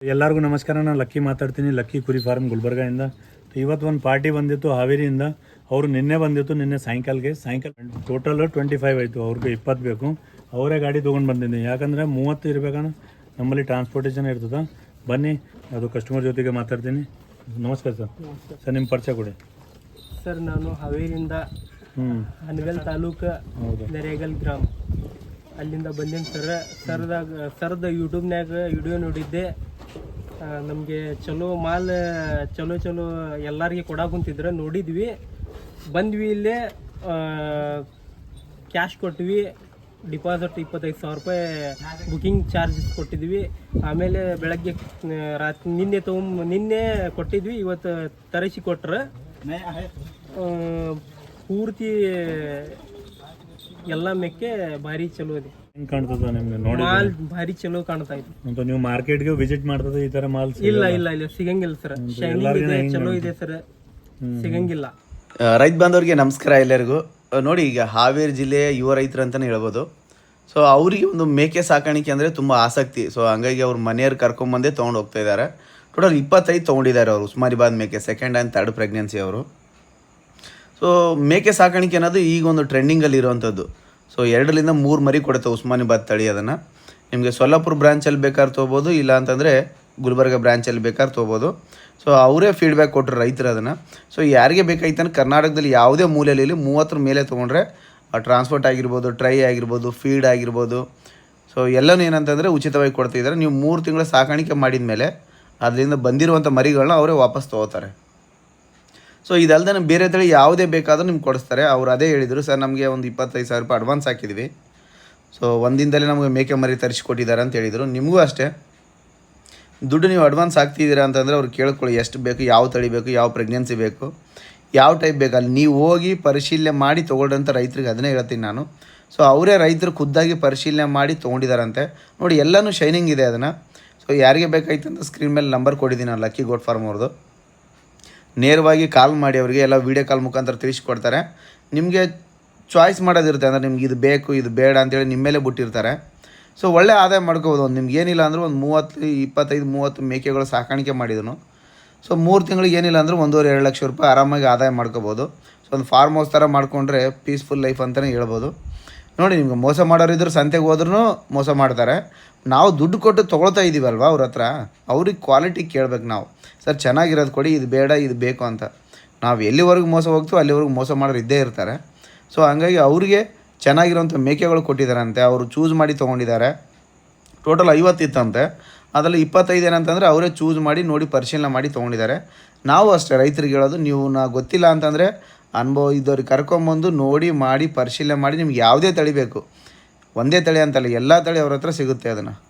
ಎಲ್ಲರಿಗೂ ನಮಸ್ಕಾರ ನಾನು ಲಕ್ಕಿ ಮಾತಾಡ್ತೀನಿ ಲಕ್ಕಿ ಕುರಿ ಫಾರ್ಮ್ ಗುಲ್ಬರ್ಗಾಯಿಂದ ಇವತ್ತು ಒಂದು ಪಾರ್ಟಿ ಬಂದಿತ್ತು ಹಾವೇರಿಯಿಂದ. ಅವರು ನಿನ್ನೆ ಬಂದಿತ್ತು ನಿನ್ನೆ ಸಾಯಂಕಾಲಕ್ಕೆ ಸಾಯಂಕಾಲ ಟೋಟಲ್ ಟ್ವೆಂಟಿ ಫೈವ್ ಆಯಿತು ಅವ್ರಿಗೆ ಇಪ್ಪತ್ತು ಬೇಕು. ಅವರೇ ಗಾಡಿ ತೊಗೊಂಡು ಬಂದಿದ್ದೀನಿ ಯಾಕಂದರೆ ಮೂವತ್ತು ಇರಬೇಕಣ್ಣ ನಮ್ಮಲ್ಲಿ ಟ್ರಾನ್ಸ್ಪೋರ್ಟೇಷನ್ ಇರ್ತದೆ. ಬನ್ನಿ ಅದು ಕಸ್ಟಮರ್ ಜೊತೆಗೆ ಮಾತಾಡ್ತೀನಿ. ನಮಸ್ಕಾರ ಸರ್. ಸರ್ ನಿಮ್ಮ ಪರಿಚಯ ಕೊಡಿ. ಸರ್ ನಾನು ಹಾವೇರಿಯಿಂದ ಹ್ಞೂ ಹನಗಲ್ ತಾಲೂಕು ನೆರೇಗಲ್ ಗ್ರಾಮ. ಅಲ್ಲಿಂದ ಬಂದೀನಿ ಸರ್. ಸರ್ದಾಗ ಸರ್ದ ಯೂಟ್ಯೂಬ್ನಾಗ ವಿಡಿಯೋ ನೋಡಿದ್ದೆ. ನಮಗೆ ಚಲೋ ಮಾಲ್, ಚಲೋ ಚಲೋ ಎಲ್ಲರಿಗೆ ಕೊಡಾಕ್ ಕುಂತಿದ್ರ ನೋಡಿದ್ವಿ. ಬಂದ್ವಿ ಇಲ್ಲೇ ಕ್ಯಾಶ್ ಕೊಟ್ವಿ. ಡಿಪಾಸಿಟ್ ಇಪ್ಪತ್ತೈದು ಸಾವಿರ ರೂಪಾಯಿ ಬುಕಿಂಗ್ ಚಾರ್ಜಸ್ ಕೊಟ್ಟಿದ್ವಿ. ಆಮೇಲೆ ಬೆಳಗ್ಗೆ ರಾತ್ರಿ ನಿನ್ನೆ ತೊಗೊಂಬ ನಿನ್ನೆ ಕೊಟ್ಟಿದ್ವಿ, ಇವತ್ತು ತರಿಸಿ ಕೊಟ್ರ. ಪೂರ್ತಿ ಎಲ್ಲ ಮೆಕ್ಕೆ ಭಾರಿ ಚಲೋ ಇದೆ. ಹೆಂಗೆ ಕಾಣ್ತದ ನಿಮ್ಗೆ? ನೋಡಿ ಮಾಲ್ ಭಾರಿ ಚಲೋ ಕಾಣ್ತಾ ಇದೆ. ಅಂತ ನೀವು ಮಾರ್ಕೆಟ್ಗೆ ವಿಸಿಟ್ ಮಾಡ್ತದ ಈ ತರ ಮಾಲ್ ಇಲ್ಲ ಇಲ್ಲ ಇಲ್ಲ ಸಿಗಂಗಿಲ್ಲ ಸರ್. ಶೈನಿಂಗ್ ಇದೆ ಚಲೋ ಇದೆ ಸರ್. ಸಿಗಂಗಿಲ್ಲ. ರೈತ ಬಾಂಧವರಿಗೆ ನಮಸ್ಕಾರ ಎಲ್ಲರಿಗೂ. ನೋಡಿ ಈಗ ಹಾವೇರಿ ಜಿಲ್ಲೆಯ ಯುವ ರೈತರು ಅಂತಲೇ ಹೇಳ್ಬೋದು. ಸೊ ಅವರಿಗೆ ಒಂದು ಮೇಕೆ ಸಾಕಾಣಿಕೆ ಅಂದರೆ ತುಂಬ ಆಸಕ್ತಿ. ಸೊ ಹಂಗಾಗಿ ಅವ್ರ ಮನೆಯವ್ರು ಕರ್ಕೊಂಬಂದೇ ತೊಗೊಂಡು ಹೋಗ್ತಾ ಇದ್ದಾರೆ ಟೋಟಲ್ ಇಪ್ಪತ್ತೈದು ತೊಗೊಂಡಿದ್ದಾರೆ ಅವರು ಉಸ್ಮಾನಿಬಾದ್ ಮೇಕೆ ಸೆಕೆಂಡ್ ಆ್ಯಂಡ್ ಥರ್ಡ್ ಪ್ರೆಗ್ನೆನ್ಸಿ ಅವರು. ಸೊ ಮೇಕೆ ಸಾಕಾಣಿಕೆ ಅನ್ನೋದು ಈಗ ಒಂದು ಟ್ರೆಂಡಿಂಗಲ್ಲಿ ಇರುವಂಥದ್ದು ಸೊ ಎರಡರಿಂದ ಮೂರು ಮರಿ ಕೊಡುತ್ತೆ ಉಸ್ಮಾನಿಬಾದ್ ತಳಿ ಅದನ್ನು. ನಿಮಗೆ ಸೊಲ್ಲಾಪುರ ಬ್ರಾಂಚಲ್ಲಿ ಬೇಕಾದ್ರೆ ತೊಗೋಬೋದು, ಇಲ್ಲ ಅಂತಂದರೆ ಗುಲ್ಬರ್ಗ ಬ್ರಾಂಚಲ್ಲಿ ಬೇಕಾದ್ರೆ ತೊಗೋಬೋದು. ಸೊ ಅವರೇ ಫೀಡ್ಬ್ಯಾಕ್ ಕೊಟ್ಟರು ರೈತರು ಅದನ್ನು. ಸೊ ಯಾರಿಗೆ ಬೇಕಾಯ್ತಾನೆ ಕರ್ನಾಟಕದಲ್ಲಿ ಯಾವುದೇ ಮೂಲೆಯಲ್ಲಿ ಮೂವತ್ತರ ಮೇಲೆ ತೊಗೊಂಡ್ರೆ ಟ್ರಾನ್ಸ್ಪೋರ್ಟ್ ಆಗಿರ್ಬೋದು ಟ್ರೈ ಆಗಿರ್ಬೋದು ಫೀಡ್ ಆಗಿರ್ಬೋದು. ಸೊ ಎಲ್ಲನೂ ಏನಂತಂದರೆ ಉಚಿತವಾಗಿ ಕೊಡ್ತಿದ್ದಾರೆ. ನೀವು ಮೂರು ತಿಂಗಳ ಸಾಕಾಣಿಕೆ ಮಾಡಿದ ಮೇಲೆ ಅದರಿಂದ ಬಂದಿರುವಂಥ ಮರಿಗಳನ್ನ ಅವರೇ ವಾಪಸ್ ತೊಗೋತಾರೆ. ಸೊ ಇದಲ್ದೇ ಬೇರೆ ತಳಿ ಯಾವುದೇ ಬೇಕಾದರೂ ನಿಮ್ಗೆ ಕೊಡಿಸ್ತಾರೆ. ಅವ್ರು ಅದೇ ಹೇಳಿದರು, ಸರ್, ನಮಗೆ ಒಂದು ಇಪ್ಪತ್ತೈದು ಸಾವಿರ ರೂಪಾಯಿ ಅಡ್ವಾನ್ಸ್ ಹಾಕಿದ್ವಿ. ಸೊ ಒಂದಿನದಲ್ಲೇ ನಮಗೆ ಮೇಕೆ ಮರಿ ತರಿಸಿಕೊಟ್ಟಿದ್ದಾರೆ ಅಂತ ಹೇಳಿದರು. ನಿಮಗೂ ಅಷ್ಟೇ. ದುಡ್ಡು ನೀವು ಅಡ್ವಾನ್ಸ್ ಹಾಕ್ತಿದ್ದೀರಾ ಅಂತಂದರೆ ಅವ್ರು ಕೇಳ್ಕೊಳ್ಳಿ, ಎಷ್ಟು ಬೇಕು, ಯಾವ ತಳಿ ಬೇಕು, ಯಾವ ಪ್ರೆಗ್ನೆನ್ಸಿ ಬೇಕು, ಯಾವ ಟೈಪ್ ಬೇಕು. ಅಲ್ಲಿ ನೀವು ಹೋಗಿ ಪರಿಶೀಲನೆ ಮಾಡಿ ತೊಗೊಳ್ರಿ ಅಂತ ರೈತರಿಗೆ ಅದನ್ನೇ ಹೇಳ್ತೀನಿ ನಾನು. ಸೊ ಅವರೇ ರೈತರು ಖುದ್ದಾಗಿ ಪರಿಶೀಲನೆ ಮಾಡಿ ತೊಗೊಂಡಿದ್ದಾರಂತೆ. ನೋಡಿ, ಎಲ್ಲನೂ ಶೈನಿಂಗ್ ಇದೆ ಅದನ್ನು. ಸೊ ಯಾರಿಗೆ ಬೇಕಾಯ್ತು ಅಂತ ಸ್ಕ್ರೀನ್ ಮೇಲೆ ನಂಬರ್ ಕೊಟ್ಟಿದ್ದೀನಿ ನಾನು ಲಕ್ಕಿ ಗೋಟ್ ಫಾರ್ಮ್ ಅವ್ರದ್ದು. ನೇರವಾಗಿ ಕಾಲ್ ಮಾಡಿ ಅವರಿಗೆ ಎಲ್ಲ ವೀಡಿಯೋ ಕಾಲ್ ಮುಖಾಂತರ ತಿಳಿಸ್ಕೊಡ್ತಾರೆ. ನಿಮಗೆ ಚಾಯ್ಸ್ ಮಾಡೋದಿರುತ್ತೆ ಅಂದರೆ ನಿಮ್ಗೆ ಇದು ಬೇಕು, ಇದು ಬೇಡ ಅಂತೇಳಿ ನಿಮ್ಮ ಮೇಲೆ ಬಿಟ್ಟಿರ್ತಾರೆ. ಸೊ ಒಳ್ಳೆ ಆದಾಯ ಮಾಡ್ಕೋಬೋದು. ಒಂದು ನಿಮ್ಗೆ ಏನಿಲ್ಲ ಅಂದರೂ ಒಂದು ಮೂವತ್ತು, ಇಪ್ಪತ್ತೈದು, ಮೂವತ್ತು ಮೇಕೆಗಳು ಸಾಕಾಣಿಕೆ ಮಾಡಿದನು. ಸೊ ಮೂರು ತಿಂಗಳಿಗೆ ಏನಿಲ್ಲ ಅಂದರೂ ಒಂದೂವರೆ, ಎರಡು ಲಕ್ಷ ರೂಪಾಯಿ ಆರಾಮಾಗಿ ಆದಾಯ ಮಾಡ್ಕೋಬೋದು. ಸೊ ಒಂದು ಫಾರ್ಮ್ ಹೌಸ್ ಥರ ಮಾಡಿಕೊಂಡ್ರೆ ಪೀಸ್ಫುಲ್ ಲೈಫ್ ಅಂತಲೇ ಹೇಳ್ಬೋದು. ನೋಡಿ, ನಿಮ್ಗೆ ಮೋಸ ಮಾಡೋರಿದ್ರು ಸಂತೆಗೆ ಹೋದ್ರೂ ಮೋಸ ಮಾಡ್ತಾರೆ. ನಾವು ದುಡ್ಡು ಕೊಟ್ಟು ತೊಗೊಳ್ತಾ ಇದ್ದೀವಲ್ವ ಅವ್ರ ಹತ್ರ? ಅವ್ರಿಗೆ ಕ್ವಾಲಿಟಿ ಕೇಳ್ಬೇಕು ನಾವು. ಸರ್, ಚೆನ್ನಾಗಿರೋದು ಕೊಡಿ, ಇದು ಬೇಡ, ಇದು ಬೇಕು ಅಂತ. ನಾವು ಎಲ್ಲಿವರೆಗೂ ಮೋಸ ಹೋಗ್ತೀವೋ ಅಲ್ಲಿವರೆಗೂ ಮೋಸ ಮಾಡೋರು ಇದ್ದೇ ಇರ್ತಾರೆ. ಸೊ ಹಂಗಾಗಿ ಅವ್ರಿಗೆ ಚೆನ್ನಾಗಿರೋಂಥ ಮೇಕೆಗಳು ಕೊಟ್ಟಿದ್ದಾರಂತೆ. ಅವರು ಚೂಸ್ ಮಾಡಿ ತೊಗೊಂಡಿದ್ದಾರೆ. ಟೋಟಲ್ ಐವತ್ತು ಇತ್ತಂತೆ ಅದರಲ್ಲಿ ಇಪ್ಪತ್ತೈದು ಏನಂತಂದರೆ ಅವರೇ ಚೂಸ್ ಮಾಡಿ ನೋಡಿ ಪರಿಶೀಲನೆ ಮಾಡಿ ತೊಗೊಂಡಿದ್ದಾರೆ. ನಾವು ಅಷ್ಟೇ ರೈತರಿಗೆ ಹೇಳೋದು, ನೀವು ನಾ ಗೊತ್ತಿಲ್ಲ ಅಂತಂದರೆ ಅನುಭವ ಇದ್ದವ್ರಿಗೆ ಕರ್ಕೊಂಬಂದು ನೋಡಿ, ಮಾಡಿ, ಪರಿಶೀಲನೆ ಮಾಡಿ ನಿಮ್ಗೆ ಯಾವುದೇ ತಳಿ ಬೇಕು. ಒಂದೇ ತಳಿ ಅಂತಲ್ಲ, ಎಲ್ಲ ತಳಿ ಅವ್ರ ಹತ್ರ ಸಿಗುತ್ತೆ ಅದನ್ನು.